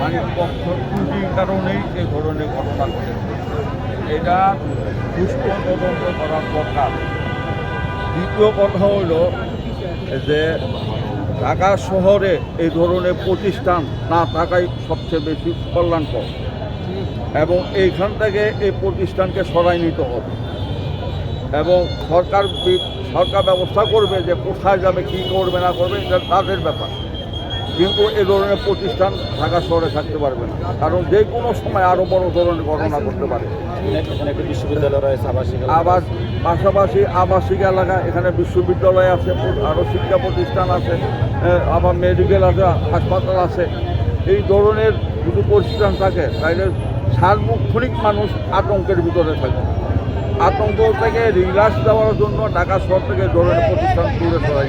মালিকপক্ষ ত্রুটির কারণেই এই ধরনের ঘটনা ঘটেছে। এটা সুস্থ তদন্ত করার দরকার। দ্বিতীয় কথা হলো যে ঢাকা শহরে এই ধরনের প্রতিষ্ঠান না থাকাই সবচেয়ে বেশি কল্যাণকর এবং এইখান থেকে এই প্রতিষ্ঠানকে সরাই নিতে হবে। এবং সরকার সরকার ব্যবস্থা করবে যে কোথায় যাবে, কী করবে, না করবে, এটা তাদের ব্যাপার। কিন্তু এ ধরনের প্রতিষ্ঠান ঢাকা শহরে থাকতে পারবে না। কারণ যে কোনো সময় আরও বড় ধরনের ঘটনা করতে পারে। বিশ্ববিদ্যালয় রয়েছে আবাসিক। আবার পাশাপাশি আবাসিক এলাকা এখানে বিশ্ববিদ্যালয় আছে আরও শিক্ষা প্রতিষ্ঠান আছে আবার মেডিকেল আছে হাসপাতাল আছে। এই ধরনের যদি প্রতিষ্ঠান থাকে তাহলে সার্বক্ষণিক মানুষ আতঙ্কের ভিতরে থাকে। আতঙ্ক থেকে রিলাক্স দেওয়ার জন্য ঢাকা শহর থেকে ধরনের প্রতিষ্ঠান দূরে সরাই